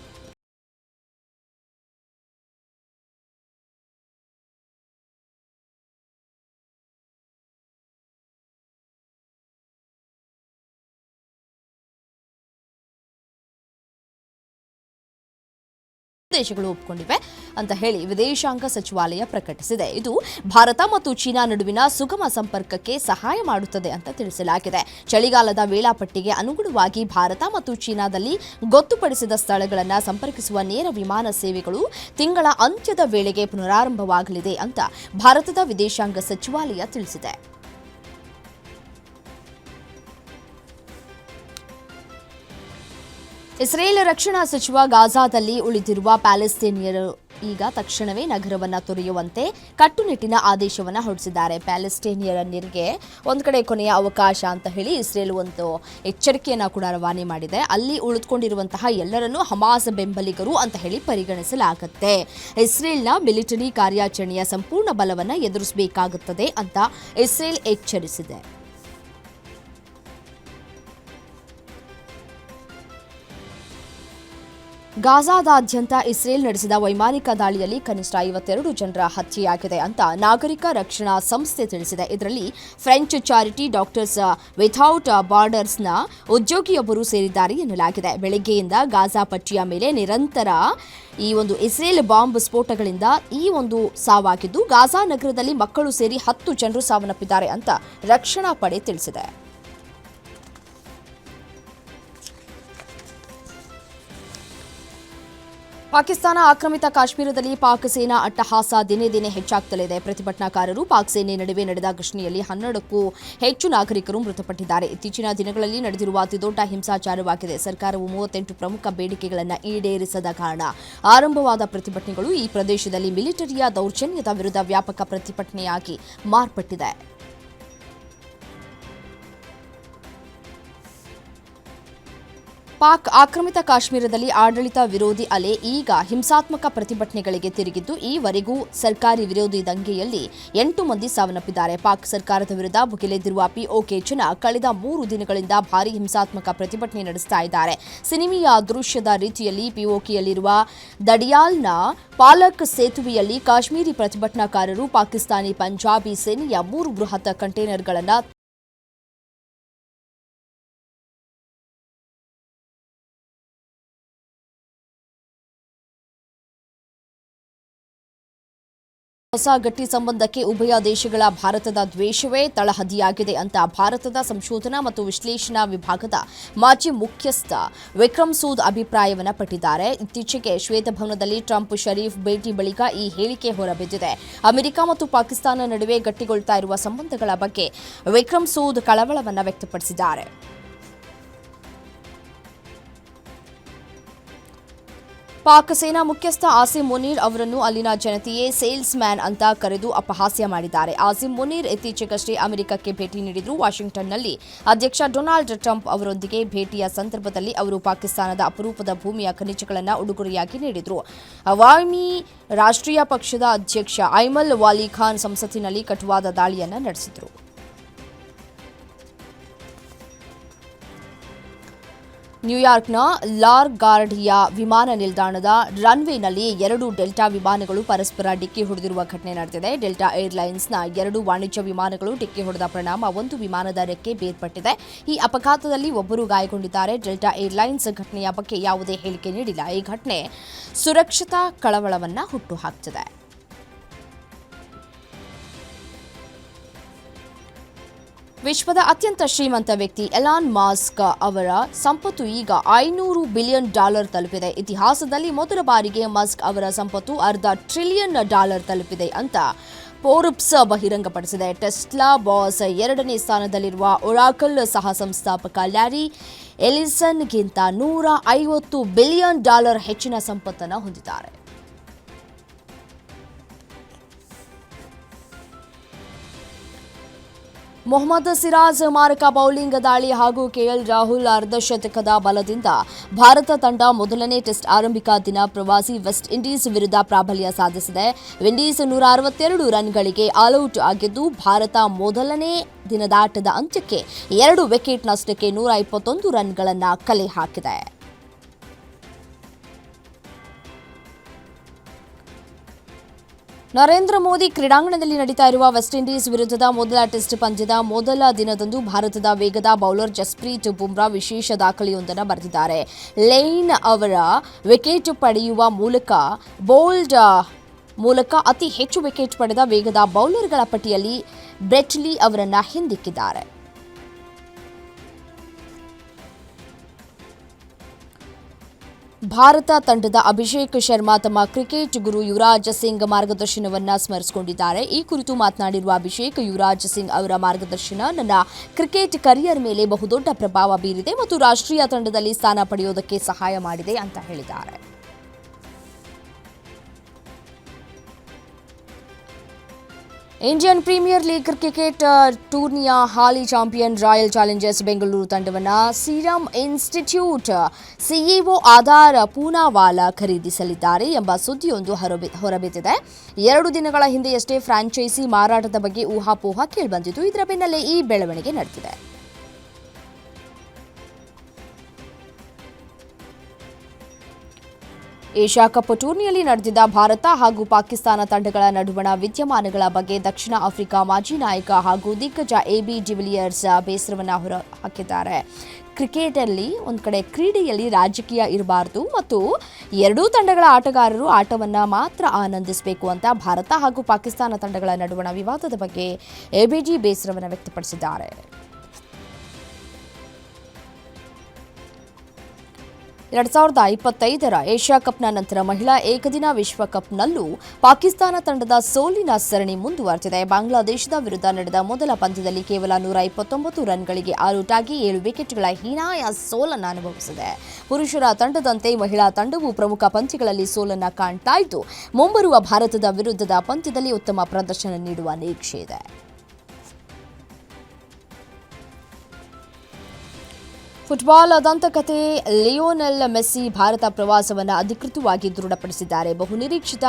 ದೇಶಗಳು ಒಪ್ಪಿಕೊಂಡಿವೆ ಅಂತ ಹೇಳಿ ವಿದೇಶಾಂಗ ಸಚಿವಾಲಯ ಪ್ರಕಟಿಸಿದೆ. ಇದು ಭಾರತ ಮತ್ತು ಚೀನಾ ನಡುವಿನ ಸುಗಮ ಸಂಪರ್ಕಕ್ಕೆ ಸಹಾಯ ಮಾಡುತ್ತದೆ ಅಂತ ತಿಳಿಸಲಾಗಿದೆ. ಚಳಿಗಾಲದ ವೇಳಾಪಟ್ಟಿಗೆ ಅನುಗುಣವಾಗಿ ಭಾರತ ಮತ್ತು ಚೀನಾದಲ್ಲಿ ಗೊತ್ತುಪಡಿಸಿದ ಸ್ಥಳಗಳನ್ನು ಸಂಪರ್ಕಿಸುವ ನೇರ ವಿಮಾನ ಸೇವೆಗಳು ತಿಂಗಳ ಅಂತ್ಯದ ವೇಳೆಗೆ ಪುನರಾರಂಭವಾಗಲಿದೆ ಅಂತ ಭಾರತದ ವಿದೇಶಾಂಗ ಸಚಿವಾಲಯ ತಿಳಿಸಿದೆ. ಇಸ್ರೇಲ್ ರಕ್ಷಣಾ ಸಚಿವ ಗಾಜಾದಲ್ಲಿ ಉಳಿದಿರುವ ಪ್ಯಾಲೆಸ್ತೇನಿಯರು ಈಗ ತಕ್ಷಣವೇ ನಗರವನ್ನು ತೊರೆಯುವಂತೆ ಕಟ್ಟುನಿಟ್ಟಿನ ಆದೇಶವನ್ನು ಹೊರಡಿಸಿದ್ದಾರೆ. ಪ್ಯಾಲೆಸ್ಟೇನಿಯರನ್ನರಿಗೆ ಒಂದು ಕಡೆ ಕೊನೆಯ ಅವಕಾಶ ಅಂತ ಹೇಳಿ ಇಸ್ರೇಲ್ ಒಂದು ಎಚ್ಚರಿಕೆಯನ್ನು ಕೂಡ ರವಾನೆ ಮಾಡಿದೆ. ಅಲ್ಲಿ ಉಳಿದುಕೊಂಡಿರುವಂತಹ ಎಲ್ಲರನ್ನೂ ಹಮಾಸ್ ಬೆಂಬಲಿಗರು ಅಂತ ಹೇಳಿ ಪರಿಗಣಿಸಲಾಗುತ್ತೆ. ಇಸ್ರೇಲ್ನ ಮಿಲಿಟರಿ ಕಾರ್ಯಾಚರಣೆಯ ಸಂಪೂರ್ಣ ಬಲವನ್ನು ಎದುರಿಸಬೇಕಾಗುತ್ತದೆ ಅಂತ ಇಸ್ರೇಲ್ ಎಚ್ಚರಿಸಿದೆ. ಗಾಜಾದಾದ್ಯಂತ ಇಸ್ರೇಲ್ ನಡೆಸಿದ ವೈಮಾನಿಕ ದಾಳಿಯಲ್ಲಿ ಕನಿಷ್ಠ ಐವತ್ತೆರಡು ಜನರ ಹತ್ಯೆಯಾಗಿದೆ ಅಂತ ನಾಗರಿಕ ರಕ್ಷಣಾ ಸಂಸ್ಥೆ ತಿಳಿಸಿದೆ. ಇದರಲ್ಲಿ ಫ್ರೆಂಚ್ ಚಾರಿಟಿ ಡಾಕ್ಟರ್ಸ್ ವಿಥೌಟ್ ಬಾರ್ಡರ್ಸ್ನ ಉದ್ಯೋಗಿಯೊಬ್ಬರು ಸೇರಿದ್ದಾರೆ ಎನ್ನಲಾಗಿದೆ. ಬೆಳಗ್ಗೆಯಿಂದ ಗಾಜಾ ಪಟ್ಟಿಯ ಮೇಲೆ ನಿರಂತರ ಈ ಒಂದು ಇಸ್ರೇಲ್ ಬಾಂಬ್ ಸ್ಫೋಟಗಳಿಂದ ಈ ಒಂದು ಸಾವಾಗಿದ್ದು, ಗಾಜಾ ನಗರದಲ್ಲಿ ಮಕ್ಕಳು ಸೇರಿ ಹತ್ತು ಜನರು ಸಾವನ್ನಪ್ಪಿದ್ದಾರೆ ಅಂತ ರಕ್ಷಣಾ ಪಡೆ ತಿಳಿಸಿದೆ. ಪಾಕಿಸ್ತಾನ ಆಕ್ರಮಿತ ಕಾಶ್ಮೀರದಲ್ಲಿ ಪಾಕ್ ಸೇನಾ ಅಟ್ಟಹಾಸ ದಿನೇ ದಿನೇ ಹೆಚ್ಚಾಗ್ತಲಿದೆ. ಪ್ರತಿಭಟನಾಕಾರರು ಪಾಕ್ ಸೇನೆ ನಡುವೆ ನಡೆದ ಘರ್ಷಣೆಯಲ್ಲಿ ಹನ್ನೆರಡಕ್ಕೂ ಹೆಚ್ಚು ನಾಗರಿಕರು ಮೃತಪಟ್ಟಿದ್ದಾರೆ. ಇತ್ತೀಚಿನ ದಿನಗಳಲ್ಲಿ ನಡೆದಿರುವ ಅತಿದೊಡ್ಡ ಹಿಂಸಾಚಾರವಾಗಿದೆ. ಸರ್ಕಾರವು ಮೂವತ್ತೆಂಟು ಪ್ರಮುಖ ಬೇಡಿಕೆಗಳನ್ನು ಈಡೇರಿಸದ ಕಾರಣ ಆರಂಭವಾದ ಪ್ರತಿಭಟನೆಗಳು ಈ ಪ್ರದೇಶದಲ್ಲಿ ಮಿಲಿಟರಿಯ ದೌರ್ಜನ್ಯದ ವಿರುದ್ಧ ವ್ಯಾಪಕ ಪ್ರತಿಭಟನೆಯಾಗಿ ಮಾರ್ಪಟ್ಟಿದೆ. ಪಾಕ್ ಆಕ್ರಮಿತ ಕಾಶ್ಮೀರದಲ್ಲಿ ಆಡಳಿತ ವಿರೋಧಿ ಅಲೆ ಈಗ ಹಿಂಸಾತ್ಮಕ ಪ್ರತಿಭಟನೆಗಳಿಗೆ ತಿರುಗಿದ್ದು, ಈವರೆಗೂ ಸರ್ಕಾರಿ ವಿರೋಧಿ ದಂಗೆಯಲ್ಲಿ ಎಂಟು ಮಂದಿ ಸಾವನ್ನಪ್ಪಿದ್ದಾರೆ. ಪಾಕ್ ಸರ್ಕಾರದ ವಿರುದ್ಧ ಭುಗಿಲೆದ್ದಿರುವ ಪಿಒಕೆ ಜನ ಕಳೆದ ಮೂರು ದಿನಗಳಿಂದ ಭಾರಿ ಹಿಂಸಾತ್ಮಕ ಪ್ರತಿಭಟನೆ ನಡೆಸ್ತಾ ಇದ್ದಾರೆ. ಸಿನಿಮೆಯ ದೃಶ್ಯದ ರೀತಿಯಲ್ಲಿ ಪಿಒಕೆಯಲ್ಲಿರುವ ದಡಿಯಾಲ್ನ ಪಾಲಕ್ ಸೇತುವೆಯಲ್ಲಿ ಕಾಶ್ಮೀರಿ ಪ್ರತಿಭಟನಾಕಾರರು, ಪಾಕಿಸ್ತಾನಿ ಪಂಜಾಬಿ ಸೇನೆಯ ಮೂರು ಬೃಹತ್ ಕಂಟೈನರ್ಗಳನ್ನು ಹೊಸ ಗಟ್ಟಿ ಸಂಬಂಧಕ್ಕೆ ಉಭಯ ದೇಶಗಳ ಭಾರತದ ದ್ವೇಷವೇ ತಳಹದಿಯಾಗಿದೆ ಅಂತ ಭಾರತದ ಸಂಶೋಧನಾ ಮತ್ತು ವಿಶ್ಲೇಷಣಾ ವಿಭಾಗದ ಮಾಜಿ ಮುಖ್ಯಸ್ಥ ವಿಕ್ರಮ್ ಸೂದ್ ಅಭಿಪ್ರಾಯವನ್ನು ಪಟ್ಟಿದ್ದಾರೆ. ಇತ್ತೀಚೆಗೆ ಶ್ವೇತಭವನದಲ್ಲಿ ಟ್ರಂಪ್ ಶರೀಫ್ ಭೇಟಿ ಬಳಿಕ ಈ ಹೇಳಿಕೆ ಹೊರಬಿದ್ದಿದೆ. ಅಮೆರಿಕ ಮತ್ತು ಪಾಕಿಸ್ತಾನ ನಡುವೆ ಗಟ್ಟಿಗೊಳ್ತಾ ಇರುವ ಸಂಬಂಧಗಳ ಬಗ್ಗೆ ವಿಕ್ರಮ್ ಸೂದ್ ಕಳವಳವನ್ನು ವ್ಯಕ್ತಪಡಿಸಿದ್ದಾರೆ. ಪಾಕ್ ಸೇನಾ ಮುಖ್ಯಸ್ಥ ಆಸಿಮ್ ಮುನೀರ್ ಅವರನ್ನು ಅಲ್ಲಿನ ಜನತೆಯೇ ಸೇಲ್ಸ್ ಮ್ಯಾನ್ ಅಂತ ಕರೆದು ಅಪಹಾಸ್ಯ ಮಾಡಿದ್ದಾರೆ. ಆಸಿಮ್ ಮುನೀರ್ ಇತ್ತೀಚೆಗಷ್ಟೇ ಅಮೆರಿಕಕ್ಕೆ ಭೇಟಿ ನೀಡಿದ್ರು. ವಾಷಿಂಗ್ಟನ್ನಲ್ಲಿ ಅಧ್ಯಕ್ಷ ಡೊನಾಲ್ಡ್ ಟ್ರಂಪ್ ಅವರೊಂದಿಗೆ ಭೇಟಿಯ ಸಂದರ್ಭದಲ್ಲಿ ಅವರು ಪಾಕಿಸ್ತಾನದ ಅಪರೂಪದ ಭೂಮಿಯ ಖನಿಜಗಳನ್ನು ಉಡುಗೊರೆಯಾಗಿ ನೀಡಿದ್ರು. ಅವಾಮಿ ರಾಷ್ಟ್ರೀಯ ಪಕ್ಷದ ಅಧ್ಯಕ್ಷ ಐಮಲ್ ವಾಲಿ ಖಾನ್ ಸಂಸತ್ತಿನಲ್ಲಿ ಕಟುವಾದ ದಾಳಿಯನ್ನು ನಡೆಸಿದರು. ನ್ಯೂಯಾರ್ಕ್ನ ಲಾರ್ ಗಾರ್ಡಿಯಾ ವಿಮಾನ ನಿಲ್ದಾಣದ ರನ್ವೇನಲ್ಲಿ ಎರಡು ಡೆಲ್ಟಾ ವಿಮಾನಗಳು ಪರಸ್ಪರ ಡಿಕ್ಕಿ ಹೊಡೆದಿರುವ ಘಟನೆ ನಡೆದಿದೆ. ಡೆಲ್ಟಾ ಏರ್ಲೈನ್ಸ್ನ ಎರಡು ವಾಣಿಜ್ಯ ವಿಮಾನಗಳು ಡಿಕ್ಕಿ ಹೊಡೆದ ಪರಿಣಾಮ ಒಂದು ವಿಮಾನದ ರೆಕ್ಕೆ ಬೇರ್ಪಟ್ಟಿದೆ. ಈ ಅಪಘಾತದಲ್ಲಿ ಒಬ್ಬರು ಗಾಯಗೊಂಡಿದ್ದಾರೆ. ಡೆಲ್ಟಾ ಏರ್ಲೈನ್ಸ್ ಘಟನೆಯ ಬಗ್ಗೆ ಯಾವುದೇ ಹೇಳಿಕೆ ನೀಡಿಲ್ಲ. ಈ ಘಟನೆ ಸುರಕ್ಷತಾ ಕಳವಳವನ್ನು ಹುಟ್ಟುಹಾಕ್ತಿದೆ ವಿಶ್ವದ ಅತ್ಯಂತ ಶ್ರೀಮಂತ ವ್ಯಕ್ತಿ ಎಲಾನ್ ಮಾಸ್ಕ್ ಅವರ ಸಂಪತ್ತು ಈಗ ಐನೂರು ಬಿಲಿಯನ್ ಡಾಲರ್ ತಲುಪಿದೆ. ಇತಿಹಾಸದಲ್ಲಿ ಮೊದಲ ಬಾರಿಗೆ ಮಸ್ಕ್ ಅವರ ಸಂಪತ್ತು ಅರ್ಧ ಟ್ರಿಲಿಯನ್ ಡಾಲರ್ ತಲುಪಿದೆ ಅಂತ ಫೋರ್ಬ್ಸ್ ಬಹಿರಂಗಪಡಿಸಿದೆ. ಟೆಸ್ಲಾ ಬಾಸ್ ಎರಡನೇ ಸ್ಥಾನದಲ್ಲಿರುವ ಒರಾಕಲ್ ಸಹ ಸಂಸ್ಥಾಪಕ ಲ್ಯಾರಿ ಎಲಿಸನ್ಗಿಂತ ನೂರ ಐವತ್ತು ಬಿಲಿಯನ್ ಡಾಲರ್ ಹೆಚ್ಚಿನ ಸಂಪತ್ತನ್ನು ಹೊಂದಿದ್ದಾರೆ. ಮೊಹಮ್ಮದ್ ಸಿರಾಜ್ ಮಾರಕ ಬೌಲಿಂಗ್ ದಾಳಿ ಹಾಗೂ ಕೆಎಲ್ ರಾಹುಲ್ ಅರ್ಧಶತಕದ ಬಲದಿಂದ ಭಾರತ ತಂಡ ಮೊದಲನೇ ಟೆಸ್ಟ್ ಆರಂಭಿಕ ದಿನ ಪ್ರವಾಸಿ ವೆಸ್ಟ್ ಇಂಡೀಸ್ ವಿರುದ್ಧ ಪ್ರಾಬಲ್ಯ ಸಾಧಿಸಿದೆ. ವಿಂಡೀಸ್ ನೂರ ಅರವತ್ತೆರಡು ರನ್ಗಳಿಗೆ ಆಲ್ಔಟ್ ಆಗಿದ್ದು, ಭಾರತ ಮೊದಲನೇ ದಿನದಾಟದ ಅಂತ್ಯಕ್ಕೆ ಎರಡು ವಿಕೆಟ್ ನಷ್ಟಕ್ಕೆ ನೂರ ಇಪ್ಪತ್ತೊಂದು ರನ್ಗಳನ್ನು ಕಲೆ ಹಾಕಿದೆ. ನರೇಂದ್ರ ಮೋದಿ ಕ್ರೀಡಾಂಗಣದಲ್ಲಿ ನಡೀತಾ ಇರುವ ವೆಸ್ಟ್ ಇಂಡೀಸ್ ವಿರುದ್ಧದ ಮೊದಲ ಟೆಸ್ಟ್ ಪಂದ್ಯದ ಮೊದಲ ದಿನದಂದು ಭಾರತದ ವೇಗದ ಬೌಲರ್ ಜಸ್ಪ್ರೀತ್ ಬುಮ್ರಾ ವಿಶೇಷ ದಾಖಲೆಯೊಂದನ್ನು ಬರೆದಿದ್ದಾರೆ. ಲೈನ್ ಅವರ ವಿಕೆಟ್ ಪಡೆಯುವ ಮೂಲಕ ಬೋಲ್ಡ್ ಮೂಲಕ ಅತಿ ಹೆಚ್ಚು ವಿಕೆಟ್ ಪಡೆದ ವೇಗದ ಬೌಲರ್ಗಳ ಪಟ್ಟಿಯಲ್ಲಿ ಬ್ರೆಟ್ಲಿ ಅವರನ್ನು ಹಿಂದಿಕ್ಕಿದ್ದಾರೆ. ಭಾರತ ತಂಡದ ಅಭಿಷೇಕ್ ಶರ್ಮಾ ತಮ್ಮ ಕ್ರಿಕೆಟ್ ಗುರು ಯುವರಾಜ್ ಸಿಂಗ್ ಮಾರ್ಗದರ್ಶನವನ್ನ ಸ್ಮರಿಸಿಕೊಂಡಿದ್ದಾರೆ. ಈ ಕುರಿತು ಮಾತನಾಡಿರುವ ಅಭಿಷೇಕ್, ಯುವರಾಜ್ ಸಿಂಗ್ ಅವರ ಮಾರ್ಗದರ್ಶನ ನನ್ನ ಕ್ರಿಕೆಟ್ ಕರಿಯರ್ ಮೇಲೆ ಬಹುದೊಡ್ಡ ಪ್ರಭಾವ ಬೀರಿದೆ ಮತ್ತು ರಾಷ್ಟ್ರೀಯ ತಂಡದಲ್ಲಿ ಸ್ಥಾನ ಪಡೆಯೋದಕ್ಕೆ ಸಹಾಯ ಮಾಡಿದೆ ಅಂತ ಹೇಳಿದ್ದಾರೆ. ಇಂಡಿಯನ್ ಪ್ರೀಮಿಯರ್ ಲೀಗ್ ಕ್ರಿಕೆಟ್ ಟೂರ್ನಿಯ ಹಾಲಿ ಚಾಂಪಿಯನ್ ರಾಯಲ್ ಚಾಲೆಂಜರ್ಸ್ ಬೆಂಗಳೂರು ತಂಡವನ್ನು Serum Institute CEO Adar Poonawalla ಖರೀದಿಸಲಿದ್ದಾರೆ ಎಂಬ ಸುದ್ದಿಯೊಂದು ಹೊರಬಿ- ಹೊರಬಿದ್ದಿದೆ. ಎರಡು ದಿನಗಳ ಹಿಂದೆಯಷ್ಟೇ ಫ್ರಾಂಚೈಸಿ ಮಾರಾಟದ ಬಗ್ಗೆ ಊಹಾಪೋಹ ಕೇಳಿಬಂದಿತು ಇದರ ಬೆನ್ನಲ್ಲೇ ಈ ಬೆಳವಣಿಗೆ ನಡೆದಿದೆ. ಏಷ್ಯಾ ಕಪ್ ಟೂರ್ನಿಯಲ್ಲಿ ನಡೆದಿದ್ದ ಭಾರತ ಹಾಗೂ ಪಾಕಿಸ್ತಾನ ತಂಡಗಳ ನಡುವಣ ವಿದ್ಯಮಾನಗಳ ಬಗ್ಗೆ ದಕ್ಷಿಣ ಆಫ್ರಿಕಾ ಮಾಜಿ ನಾಯಕ ಹಾಗೂ ದಿಗ್ಗಜ ಎಬಿ ಡಿವಿಲಿಯರ್ಸ್ ಬೇಸರವನ್ನು ಹೊರ ಹಾಕಿದ್ದಾರೆ. ಕ್ರಿಕೆಟಲ್ಲಿ ಒಂದು ಕಡೆ ಕ್ರೀಡೆಯಲ್ಲಿ ರಾಜಕೀಯ ಇರಬಾರ್ದು ಮತ್ತು ಎರಡೂ ತಂಡಗಳ ಆಟಗಾರರು ಆಟವನ್ನು ಮಾತ್ರ ಆನಂದಿಸಬೇಕು ಅಂತ ಭಾರತ ಹಾಗೂ ಪಾಕಿಸ್ತಾನ ತಂಡಗಳ ನಡುವಣ ವಿವಾದದ ಬಗ್ಗೆ ಎಬಿಜಿ ಬೇಸರವನ್ನು ವ್ಯಕ್ತಪಡಿಸಿದ್ದಾರೆ. ಎರಡ್ ಸಾವಿರದ ಇಪ್ಪತ್ತೈದರ ಏಷ್ಯಾ ಕಪ್ನ ನಂತರ ಮಹಿಳಾ ಏಕದಿನ ವಿಶ್ವಕಪ್ನಲ್ಲೂ ಪಾಕಿಸ್ತಾನ ತಂಡದ ಸೋಲಿನ ಸರಣಿ ಮುಂದುವರೆದಿದೆ. ಬಾಂಗ್ಲಾದೇಶದ ವಿರುದ್ಧ ನಡೆದ ಮೊದಲ ಪಂದ್ಯದಲ್ಲಿ ಕೇವಲ ನೂರ ಇಪ್ಪತ್ತೊಂಬತ್ತು ರನ್ಗಳಿಗೆ ಆಲೂಟಾಗಿ ಏಳು ವಿಕೆಟ್ಗಳ ಹೀನಾಯ ಸೋಲನ್ನು ಅನುಭವಿಸಿದೆ. ಪುರುಷರ ತಂಡದಂತೆ ಮಹಿಳಾ ತಂಡವು ಪ್ರಮುಖ ಪಂದ್ಯಗಳಲ್ಲಿ ಸೋಲನ್ನು ಕಾಣ್ತಾ ಇದ್ದು, ಮುಂಬರುವ ಭಾರತದ ವಿರುದ್ಧದ ಪಂದ್ಯದಲ್ಲಿ ಉತ್ತಮ ಪ್ರದರ್ಶನ ನೀಡುವ ನಿರೀಕ್ಷೆ ಇದೆ. ಫುಟ್ಬಾಲ್ ದಂತಕತೆ ಲಿಯೋನೆಲ್ ಮೆಸ್ಸಿ ಭಾರತ ಪ್ರವಾಸವನ್ನು ಅಧಿಕೃತವಾಗಿ ದೃಢಪಡಿಸಿದ್ದಾರೆ. ಬಹುನಿರೀಕ್ಷಿತ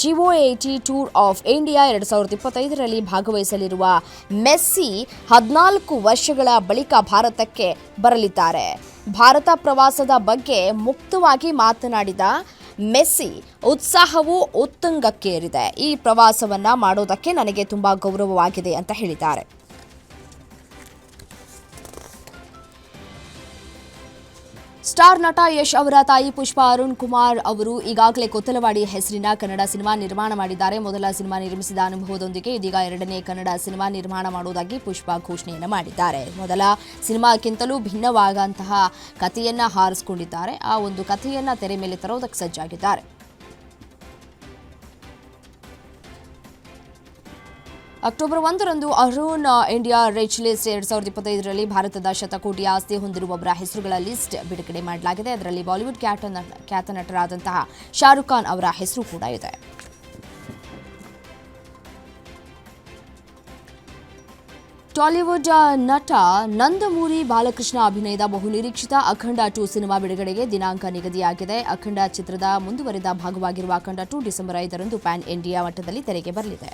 G O A T tour of India ಎರಡು ಸಾವಿರದ ಇಪ್ಪತ್ತೈದರಲ್ಲಿ ಭಾಗವಹಿಸಲಿರುವ ಮೆಸ್ಸಿ ಹದಿನಾಲ್ಕು ವರ್ಷಗಳ ಬಳಿಕ ಭಾರತಕ್ಕೆ ಬರಲಿದ್ದಾರೆ. ಭಾರತ ಪ್ರವಾಸದ ಬಗ್ಗೆ ಮುಕ್ತವಾಗಿ ಮಾತನಾಡಿದ ಮೆಸ್ಸಿ, ಉತ್ಸಾಹವು ಉತ್ತುಂಗಕ್ಕೇರಿದೆ. ಈ ಪ್ರವಾಸವನ್ನು ಮಾಡೋದಕ್ಕೆ ನನಗೆ ತುಂಬ ಗೌರವವಾಗಿದೆ ಅಂತ ಹೇಳಿದ್ದಾರೆ. ಸ್ಟಾರ್ ನಟ ಯಶ್ ಅವರ ತಾಯಿ ಪುಷ್ಪ ಅರುಣ್ ಕುಮಾರ್ ಅವರು ಈಗಾಗಲೇ ಕೊತ್ತಲವಾಡಿ ಹೆಸರಿನ ಕನ್ನಡ ಸಿನಿಮಾ ನಿರ್ಮಾಣ ಮಾಡಿದ್ದಾರೆ. ಮೊದಲ ಸಿನಿಮಾ ನಿರ್ಮಿಸಿದ ಅನುಭವದೊಂದಿಗೆ ಇದೀಗ ಎರಡನೇ ಕನ್ನಡ ಸಿನಿಮಾ ನಿರ್ಮಾಣ ಮಾಡುವುದಾಗಿ ಪುಷ್ಪ ಘೋಷಣೆಯನ್ನು ಮಾಡಿದ್ದಾರೆ. ಮೊದಲ ಸಿನಿಮಾಕ್ಕಿಂತಲೂ ಭಿನ್ನವಾದಂತಹ ಕಥೆಯನ್ನ ಹಾರಿಸಿಕೊಂಡಿದ್ದಾರೆ. ಆ ಒಂದು ಕಥೆಯನ್ನ ತೆರೆ ಮೇಲೆ ತರೋದಕ್ಕೆ ಸಜ್ಜಾಗಿದ್ದಾರೆ. ಅಕ್ಟೋಬರ್ ಒಂದರಂದು ಅರುಣ್, ಇಂಡಿಯಾ ರಿಚ್ ಲಿಸ್ಟ್ ಎರಡ್ ಸಾವಿರದ ಇಪ್ಪತ್ತೈದರಲ್ಲಿ ಭಾರತದ ಶತಕೋಟಿ ಆಸ್ತಿ ಹೊಂದಿರುವವರ ಹೆಸರುಗಳ ಲಿಸ್ಟ್ ಬಿಡುಗಡೆ ಮಾಡಲಾಗಿದೆ. ಅದರಲ್ಲಿ ಬಾಲಿವುಡ್ ಖ್ಯಾತ ಖ್ಯಾತ ನಟರಾದಂತಹ ಶಾರುಖ್ ಖಾನ್ ಅವರ ಹೆಸರು ಕೂಡ ಇದೆ. ಟಾಲಿವುಡ್ ನಟ ನಂದಮೂರಿ ಬಾಲಕೃಷ್ಣ ಅಭಿನಯದ ಬಹುನಿರೀಕ್ಷಿತ ಅಖಂಡ ಟು ಸಿನಿಮಾ ಬಿಡುಗಡೆಗೆ ದಿನಾಂಕ ನಿಗದಿಯಾಗಿದೆ. ಅಖಂಡ ಚಿತ್ರದ ಮುಂದುವರೆದ ಭಾಗವಾಗಿರುವ ಅಖಂಡ ಟು ಡಿಸೆಂಬರ್ ಐದರಂದು ಪ್ಯಾನ್ ಇಂಡಿಯಾ ಮಟ್ಟದಲ್ಲಿ ತೆರೆಗೆ ಬರಲಿದೆ.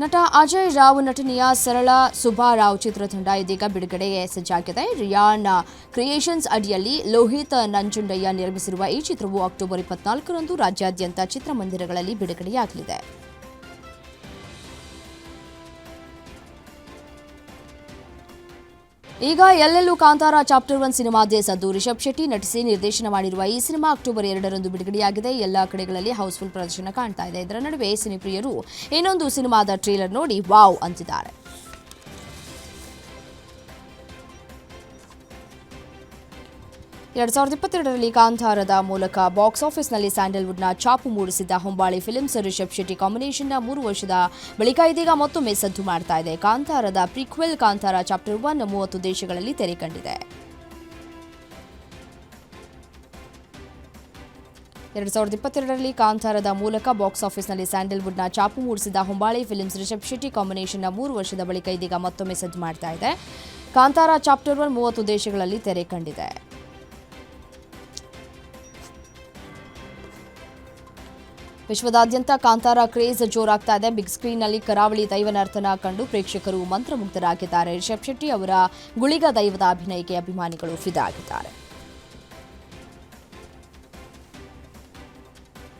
ನಟ ಅಜಯ್ ರಾವ್ ನಟನೆಯ ಸರಳ ಸುಬ್ಬಾರಾವ್ ಚಿತ್ರತಂಡ ಇದೀಗ ಬಿಡುಗಡೆ ಸಜ್ಜಾಗಿದೆ. ರಿಯಾನ್ ಕ್ರಿಯೇಷನ್ಸ್ ಅಡಿಯಲ್ಲಿ ಲೋಹಿತ್ ನಂಜುಂಡಯ್ಯ ನಿರ್ಮಿಸಿರುವ ಈ ಚಿತ್ರವು ಅಕ್ಟೋಬರ್ ಇಪ್ಪತ್ನಾಲ್ಕರಂದು ರಾಜ್ಯಾದ್ಯಂತ ಚಿತ್ರಮಂದಿರಗಳಲ್ಲಿ ಬಿಡುಗಡೆಯಾಗಲಿದೆ. ಈಗ ಎಲ್ಲೆಲ್ಲೂ ಕಾಂತಾರ ಚಾಪ್ಟರ್ ಒನ್ ಸಿನಿಮಾದೇ ಸದ್ದು. ರಿಷಬ್ ಶೆಟ್ಟಿ ನಟಿಸಿ ನಿರ್ದೇಶನ ಮಾಡಿರುವ ಈ ಸಿನಿಮಾ ಅಕ್ಟೋಬರ್ ಎರಡರಂದು ಬಿಡುಗಡೆಯಾಗಿದೆ. ಎಲ್ಲ ಕಡೆಗಳಲ್ಲಿ ಹೌಸ್ಫುಲ್ ಪ್ರದರ್ಶನ ಕಾಣ್ತಾ ಇದೆ. ಇದರ ನಡುವೆ ಸಿನಿಪ್ರಿಯರು ಇನ್ನೊಂದು ಸಿನಿಮಾದ ಟ್ರೇಲರ್ ನೋಡಿ ವಾವ್ ಅಂತಿದ್ದಾರೆ. ಎರಡ್ ಸಾವಿರದ ಇಪ್ಪತ್ತೆರಡರಲ್ಲಿ ಕಾಂತಾರದ ಮೂಲಕ ಬಾಕ್ಸ್ ಆಫೀಸ್ನಲ್ಲಿ ಸ್ಯಾಂಡಲ್ವುಡ್ನ ಚಾಪು ಮೂಡಿಸಿದ್ದ ಹೊಂಬಾಳಿ ಫಿಲ್ಮ್ಸ್ ರಿಷಬ್ ಶೆಟ್ಟಿ ಕಾಂಬಿನೇಷನ್ನ ಮೂರು ವರ್ಷದ ಬಳಿಕ ಇದೀಗ ಮತ್ತೊಮ್ಮೆ ಸದ್ದು ಮಾಡ್ತಾ ಇದೆ. ಕಾಂತಾರದ ಪ್ರಿಕ್ವೆಲ್ ಕಾಂತಾರ ಚಾಪ್ಟರ್ ಒನ್ ಮೂವತ್ತು ದೇಶಗಳಲ್ಲಿ ತೆರೆ ಕಂಡಿದೆ. ಎರಡ್ ಸಾವಿರದ ಇಪ್ಪತ್ತೆರಡರಲ್ಲಿ ಕಾಂತಾರದ ಮೂಲಕ ಬಾಕ್ಸ್ ಆಫೀಸ್ನಲ್ಲಿ ಸ್ಯಾಂಡಲ್ವುಡ್ನ ಚಾಪು ಮೂಡಿಸಿದ ಹೊಂಬಾಳೆ ಫಿಲ್ಮ್ಸ್ ರಿಷಬ್ ಶೆಟ್ಟಿ ಕಾಂಬಿನೇಷನ್ನ ಮೂರು ವರ್ಷದ ಬಳಿಕ ಇದೀಗ ಮತ್ತೊಮ್ಮೆ ಸದ್ದು ಮಾಡ್ತಾ ಇದೆ. ಕಾಂತಾರ ಚಾಪ್ಟರ್ ಒನ್ ಮೂವತ್ತು ದೇಶಗಳಲ್ಲಿ ತೆರೆ ಕಂಡಿದೆ. ವಿಶ್ವದಾದ್ಯಂತ ಕಾಂತಾರ ಕ್ರೇಜ್ ಜೋರಾಗ್ತಾ ಇದೆ. ಬಿಗ್ ಸ್ಕ್ರೀನ್ನಲ್ಲಿ ಕರಾವಳಿ ದೈವನರ್ತನ ಕಂಡು ಪ್ರೇಕ್ಷಕರು ಮಂತ್ರಮುಗ್ಧರಾಗಿದ್ದಾರೆ. ರಿಷಬ್ ಶೆಟ್ಟಿ ಅವರ ಗುಳಿಗ ದೈವದ ಅಭಿನಯಕ್ಕೆ ಅಭಿಮಾನಿಗಳು ಫಿದಾ ಆಗಿದ್ದಾರೆ